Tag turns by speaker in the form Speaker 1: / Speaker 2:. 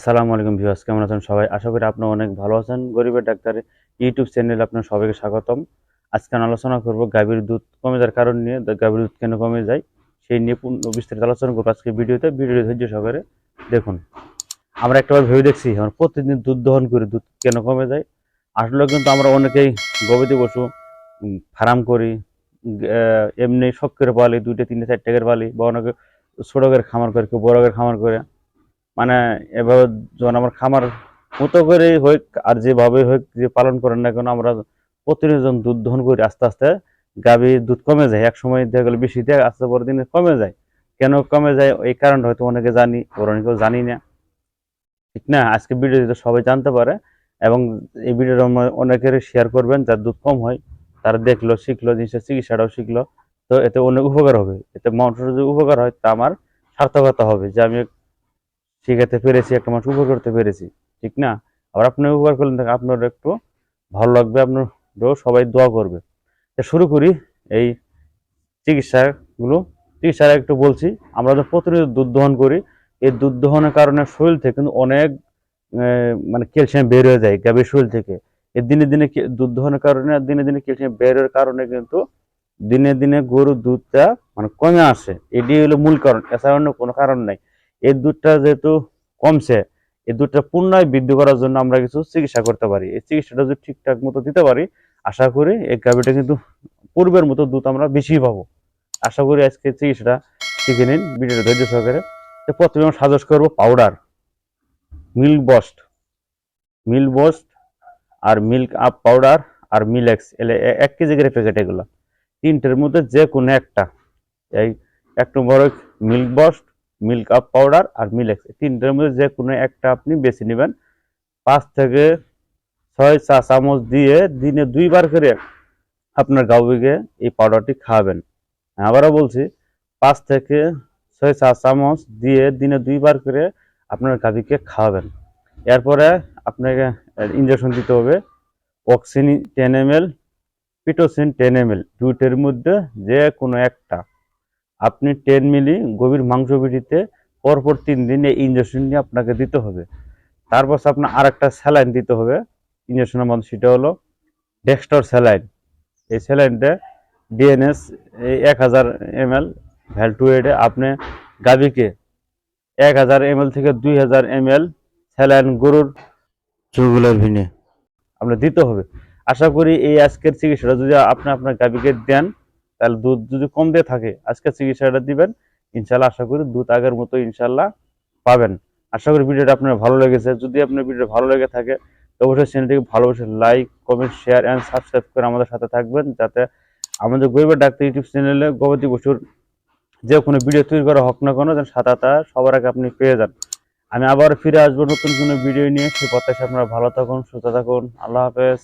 Speaker 1: আসসালামু আলাইকুম ভিউয়ার্স, কেমন আছেন সবাই? আশা করি আপনারা অনেক ভালো আছেন। গরিবের ডাক্তারের ইউটিউব চ্যানেলে আপনার সবাইকে স্বাগতম। আজকে আমি আলোচনা করব গাভীর দুধ কমে যাওয়ার কারণ নিয়ে গাভীর দুধ কেন কমে যায় সেই নিয়ে পূর্ণ বিস্তারিত আলোচনা করব আজকে ভিডিওতে। ভিডিও ধৈর্য সহকারে দেখুন। আমরা একটাবার ভেবে দেখছি, আমরা প্রতিদিন দুধ দহন করি, দুধ কেন কমে যায়? আসলে কিন্তু আমরা অনেকেই গবাদি পশু ফার্ম করি এমনি শখ করে পালি দুইটা, তিনটে চার টাকার পালি বা অনেকে ছোট খামার করে, কেউ বড় করে খামার করে। মানে এভাবে যখন আমার খামার মতো করে হোক আর যেভাবে হোক যে পালন করেন না কেন, আমরা প্রতিদিন যখন দুধ দহন করি আস্তে আস্তে। গাভীর দুধ কমে যায় এক সময় দেখা গেলো বেশি দেয়, আস্তে পরের দিনে কমে যায়। কেন কমে যায়? এই কারণটা হয়তো অনেকে জানি, ওর অনেকেও জানি না। ঠিক না? আজকে ভিডিওতে সবাই জানতে পারে এবং এই ভিডিওটা অনেকের শেয়ার করবেন, যার দুধ কম হয়, তারা দেখল, শিখলো, জিনিসের চিকিৎসাটাও শিখলো। তো এতে অনেক উপকার হবে। এতে মানুষের যদি উপকার হয়, তা আমার সার্থকতা হবে যে আমি শিখাতে পেরেছি, একটা মানুষ উপকার করতে পেরেছি, ঠিক না? আবার আপনি উপকার করলেন আপনার একটু ভালো লাগবে আপনারও সবাই দোয়া করবে। তা শুরু করি, এই চিকিৎসাগুলো, চিকিৎসার একটু বলছি, আমরা যখন প্রতিনিয়ত দুধ দহন করি, এই দুধ দহনের কারণে শরীর থেকে কিন্তু অনেক মানে ক্যালসিয়াম বের হয়ে যায় গাভীর শরীর থেকে। এই দিনে দিনে দুধ দহনের কারণে আর দিনে দিনে ক্যালসিয়াম বের হওয়ার কারণে কিন্তু দিনে দিনে গরুর দুধটা মানে কমে আসে। এটি হলো মূল কারণ, এছাড়া অন্য কোনো কারণ নাই। এই দুধটা যেহেতু কমছে, এই দুধটা পুনরায় বৃদ্ধি করার জন্য আমরা কিছু চিকিৎসা করতে পারি। এই চিকিৎসাটা যদি ঠিকঠাক মতো দিতে পারি, আশা করি এই গাভীটা কিন্তু পূর্বের মতো দুধ আমরা বেশি পাবো। আশা করি আজকে চিকিৎসাটা শিখে নিন, ভিডিওটা ধৈর্য সহকারে। তো প্রথমে আমরা সাজেস্ট করব powder milk boost milk boost আর মিল্ক আপ পাউডার আর মিলেক্স এলে এক কেজি করে প্যাকেট এগুলো। তিনটের মধ্যে যে কোনো একটা, এই এক নম্বর milk boost milk up powder আর মিলেক্স। তিনটের মধ্যে যে কোনো একটা আপনি বেছে নেবেন। পাঁচ থেকে ছয় চা চামচ দিয়ে দিনে দুইবার করে আপনার গাউবিকে এই পাউডারটি খাওয়াবেন। আবারও বলছি, পাঁচ থেকে ছয় চা চামচ দিয়ে দিনে দুইবার করে আপনার গাভীকে খাওয়াবেন। এরপরে আপনাকে ইঞ্জেকশন দিতে হবে auxin ten M L pitocin ten M L দুইটার মধ্যে যে কোনো একটা। আপনি টেন মিলি গভীর মাংস বিটিতে পরপর তিন দিন এই ইঞ্জেকশন নিয়ে আপনাকে দিতে হবে। তারপর আপনার আর একটা স্যালাইন দিতে হবে। ইঞ্জেকশনের মধ্যে সেটা হলো ডেক্সটর স্যালাইন এই স্যালাইনটা ডিএনএস এই এক হাজার এম এল ভ্যালটুয়েডে আপনি গাভীকে এক হাজার এম থেকে দুই হাজার এম এল স্যালাইন গরুর চুগুলার ভিনে আপনার দিতে হবে। আশা করি এই আজকের চিকিৎসাটা যদি আপনি আপনার গাভীকে দেন তাহলে দুধ যদি কম দিয়ে থাকে আজকের চিকিৎসাটা দিবেন ইনশাল্লাহ আশা করি দুধ আগের মতো ইনশাল্লাহ পাবেন। আশা করি ভিডিওটা আপনার ভালো লেগেছে। যদি আপনার ভিডিও ভালো লেগে থাকে, তো অবশ্যই চ্যানেলটিকে ভালোবাসে like, comment, share and subscribe করে আমাদের সাথে থাকবেন, যাতে আমাদের গরিবের ডাক্তার ইউটিউব চ্যানেলে গবাদি পশুর যে কোনো ভিডিও তৈরি করা হোক না কোনো, যেন তা সবার আগে আপনি পেয়ে যান। আমি আবার ফিরে আসব নতুন কোনো ভিডিও নিয়ে। সে প্রত্যাশা আপনারা ভালো থাকুন, সুস্থ থাকুন। আল্লাহ হাফেজ।